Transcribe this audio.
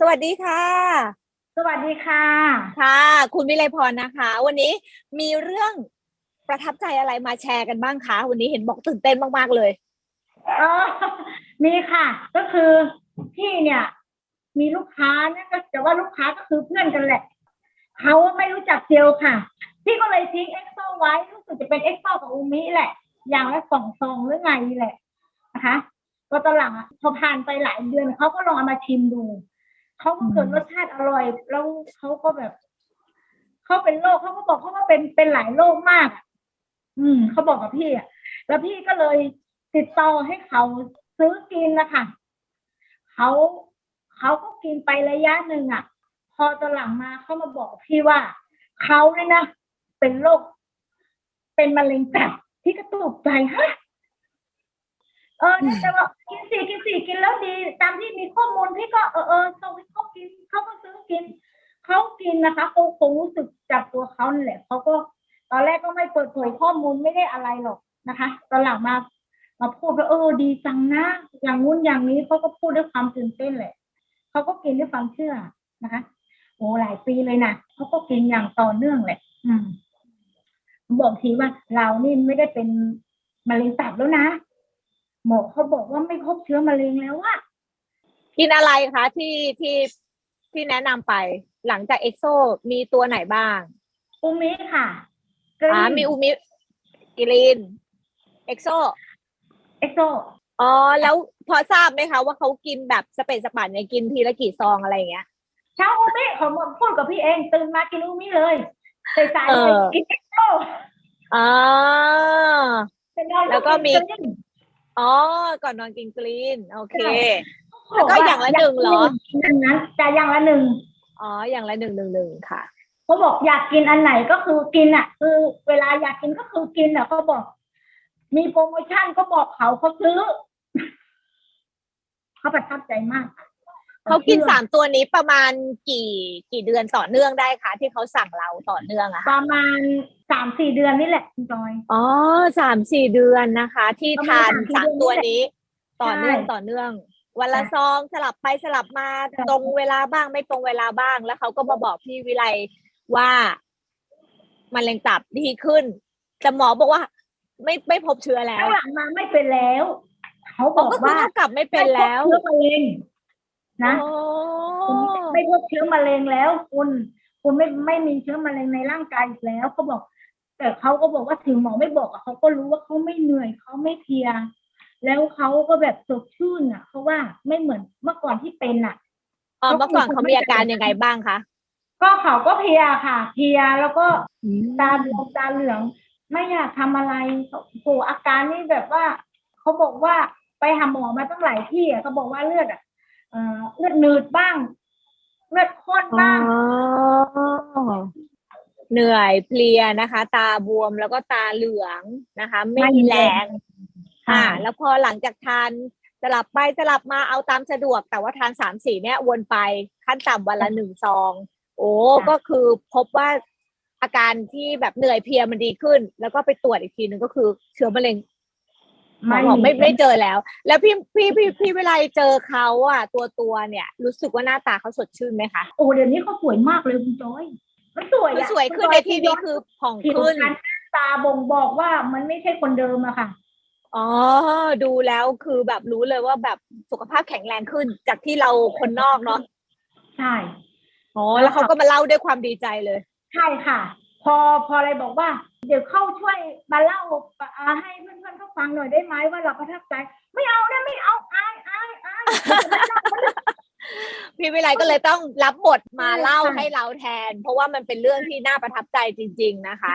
สวัสดีค่ะ สวัสดีค่ะ ค่ะ คุณวิไลพรนะคะ วันนี้มีเรื่องประทับใจอะไรมาแชร์กันบ้างคะวันนี้เห็นบอกตื่นเต้นมากๆเลยเออมีค่ะ ก็คือพี่เนี่ย มีลูกค้าเนี่ยก็แต่ว่าลูกค้าก็คือเพื่อนกันแหละเขาไม่รู้จักเจลค่ะ พี่ก็เลยทิ้งเอ็กโซไว้รู้สึกจะเป็นเอ็กโซกับอูมิแหละ อย่างละสองซองหรือไงนี่แหละนะคะก็ตอนหลังอะพอผ่านไปหลายเดือนเขาก็ลองเอามาชิมดู เขาก็เกิดรสชาติอร่อย แล้วเขาก็แบบเขาเป็นโรคเขาก็บอกเขาว่าเป็นเป็นหลายโรคมากอะอืมเขาบอกกับพี่อะแล้วพี่ก็เลยติดต่อให้เขาซื้อกินนะคะเขาเขาก็กินไประยะหนึ่งอะ พอตอนหลังมาเขามาบอกพี่ว่าเขาเนี่ยนะเป็นโรคเป็นมะเร็งตับพี่ก็ตกใจฮะเออเนี่ยแต่ว่ากินสี่กินสี่กินแล้วดี ตามที่มีข้อมูลพี่ก็เออเออเขาเขากินเขาก็ซื้อกินินนะคะเขาคงรู้สึกจากตัวเขาแหละเขาก็ตอนแรกก็ไม่เปิดเผยข้อมูลไม่ได้อะไรหรอกนะคะตอนหลังมามาพูดว่าเออดีจังนะ อย่างงู้นอย่างนี้เขาก็พูดด้วยความตื่นเต้นแหละเขาก็กินด้วยความเชื่อนะคะโอ้หลายปีเลยนะเขาก็กินอย่างต่อเนื่องแหละ อืม บอกทีว่า เรานี่ไม่ได้เป็นมะเร็งตับแล้วนะหมอเขาบอกว่าไม่พบเชื้อมะเร็งแล้วอะกินอะไรคะที่ที่ ที่แนะนำไป หลังจากเอ็กโซมีตัวไหนบ้าง อูมิค่ะกอ่ารีนมีอูมิกิลินเอ็กโซเอ็กโซอ๋อ แล้วพอทราบไหมคะว่าเขากินแบบสเปซสปานเนี่ยกินทีละกี่ซองอะไรอย่างเงี้ยเช้าอูมิเขามาพูดกับพี่เองตื่นมากินอูมิเลยสายๆเลยเออกินเอ็กโซอ๋อเป็นนอนแล้วก็มีนกรีนอ๋อ ก่อนนอนกินกลีน โอเคใช่ แล้วก็อย่างละหนึ่งเหรอนั่นนั้นแต่อย่างละหนึ่งอ๋ออย่างละหนึ่งหนึ่งหนึ่งค่ะเขาบอกอยากกินอันไหนก็คือกินอะ คือ เวลาอยากกินก็คือกินอะเขาบอก มีโปรโมชั่นก็บอกเขาเขาซื้อเขาประทับใจมากเขากินชื่อสามตัวนี้ประมาณกี่กี่เดือนต่อเนื่องได้คะที่เขาสั่งเราต่อเนื่องอะปค่ะระมาณสามสี่เดือนนี่แหละคุณจอยอ๋อสามสี่เดือนนะคะ ที่ประมาณทานสามสี่สามตัวเดือนนี้ ต่อเนื่องใช่ต่อเนื่อง วันละใช่ซองสลับไปสลับมาใช่ตรงเวลาบ้างไม่ตรงเวลาบ้าง แล้วเขาก็มาบอกพี่วิไลว่ามะเร็งตับดีขึ้นแต่หมอบอกว่า ไม่ไม่พบเชื้อแล้วข้างหลังมาไม่เป็นแล้วเขาบอ๋ออกก็คือว่าเท่ากับไม่เป็นแล้วไม่พบเชื้อมะเร็งนะอ๋อคุณไม่พบเชื้อมะเร็งแล้วคุณคุณไม่ไม่มีเชื้อมะเร็งในร่างกายอีกแล้วเขาบอก แต่เขาก็บอกว่าถึงหมอไม่บอกอะเขาก็รู้ว่าเขาไม่เหนื่อยเขาไม่เพลีย แล้วเขาก็แบบสดชื่นอะเขาว่าไม่เหมือนเมื่อก่อนที่เป็นอะอ๋อเมื่อก่อนเขามีอาการยังไงบ้างคะก็เขาก็เพลียค่ะ เพลียแล้วก็ตาบวมตาเหลือง ไม่อยากทำอะไรโอ้โหอาการนี่แบบว่าเขาบอกว่าไปหาหมอมาตั้งหลายที่อะเขาบอกว่าเลือดอะเอ่อเลือดหนืดบ้าง เลือดข้นอ๋อบ้างเหนื่อยเพลียนะคะ ตาบวมแล้วก็ตาเหลืองนะคะ ไม่มีแรง ค่ะแล้วพอหลังจากทานสลับไปสลับมาเอาตามสะดวก แต่ว่าทานสามสี่เนี่ยวนไปขั้นต่ำวันละหนึ่งซอง โอ้ก็คือพบว่าอาการที่แบบเหนื่อยเพลียมันดีขึ้น แล้วก็ไปตรวจอีกทีหนึ่งก็คือเชื้อมะเร็งหมอบอกไม่ไม่เจอแล้ว แล้วพี่พี่พี่พี่เวลาเจอเขาอะ ตัวตัวเนี่ย รู้สึกว่าหน้าตาเขาสดชื่นไหมคะโอ้เดี๋ยวนี้เขาสวยมากเลยคุณจอยมันสวยคืออะสวยขึ้นในที่นี้คือผ่องผิวขึ้นพรรณหน้าตาบ่งบอกว่ามันไม่ใช่คนเดิมอะค่ะ อ๋อ ดูแล้วคือแบบรู้เลยว่าแบบสุขภาพแข็งแรงขึ้นจากที่เราคนนอกเนาะใช่อ๋อแล้วเขาก็มาเล่าด้วยความดีใจเลย ใช่ค่ะ พอพออะไรบอกว่า เดี๋ยวเข้าช่วยมาเล่าอ่าให้เพื่อนๆเขาฟังหน่อยได้ไหมว่าเราประทับใจ ไม่เอานะไม่เอาอายอายอายพี่วิไลก็เลยต้องรับบทมาใช่เล่าค่ะให้เราแทน เพราะว่ามันเป็นเรื่องที่น่าประทับใจจริง ๆ นะคะ